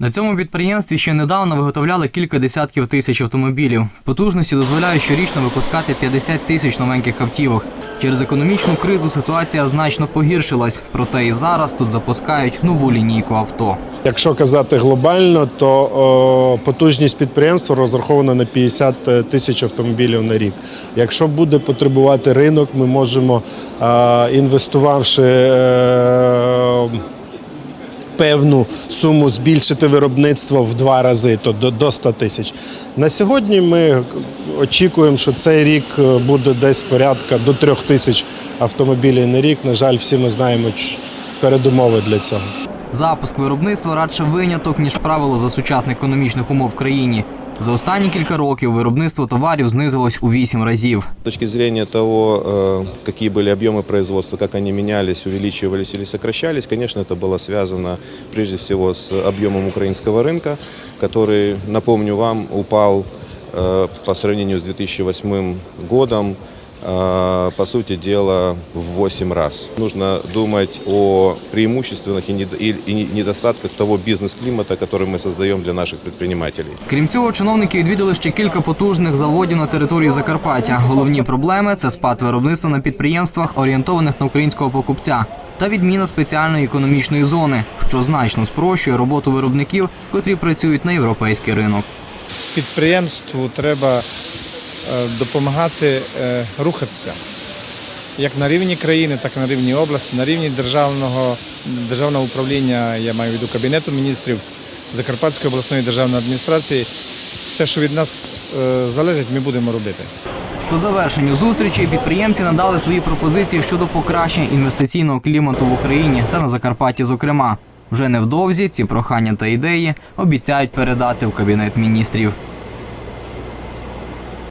На цьому підприємстві ще недавно виготовляли кілька десятків тисяч автомобілів. Потужності дозволяють щорічно випускати 50 тисяч новеньких автівок. Через економічну кризу ситуація значно погіршилась, проте і зараз тут запускають нову лінійку авто. Якщо казати глобально, то о, потужність підприємства розрахована на 50 тисяч автомобілів на рік. Якщо буде потребувати ринок, ми можемо, е, інвестувавши е, певну суму, збільшити виробництво в два рази, то до, до 100 тисяч. На сьогодні ми очікуємо, що цей рік е, буде десь порядка до 3 тисяч автомобілів на рік. На жаль, всі ми знаємо передумови для цього. Запуск виробництва радше виняток, ніж правило за сучасних економічних умов в країні. За останні кілька років виробництво товарів знизилось у вісім разів. С точки зрения того, э, какие были объемы производства, как они менялись, увеличивались или сокращались, конечно, это было связано прежде всего с объемом украинского рынка, который, напомню вам, упал э, по сравнению с 2008 годом, э, по сути дела, в 8 раз. Нужно думать о преимущественных и недо- и- и недостатках того бизнес-климата, который мы создаем для наших предпринимателей. Крім цього, чиновники відвідали ще кілька потужних заводів на території Закарпаття. Головні проблеми це спад виробництва на підприємствах, орієнтованих на українського покупця, та відміна спеціальної економічної зони, що значно спрощує роботу виробників, котрі працюють на європейський ринок. підприємству треба е, допомагати е, рухатися. Як на рівні країни, так і на рівні області, на рівні державного, державного управління, я маю в виду Кабінету міністрів, Закарпатської обласної державної адміністрації. Все, що від нас е, залежить, ми будемо робити. По завершенню зустрічі підприємці надали свої пропозиції щодо покращення інвестиційного клімату в Україні та на Закарпатті, зокрема. Вже невдовзі ці прохання та ідеї обіцяють передати в кабінет міністрів.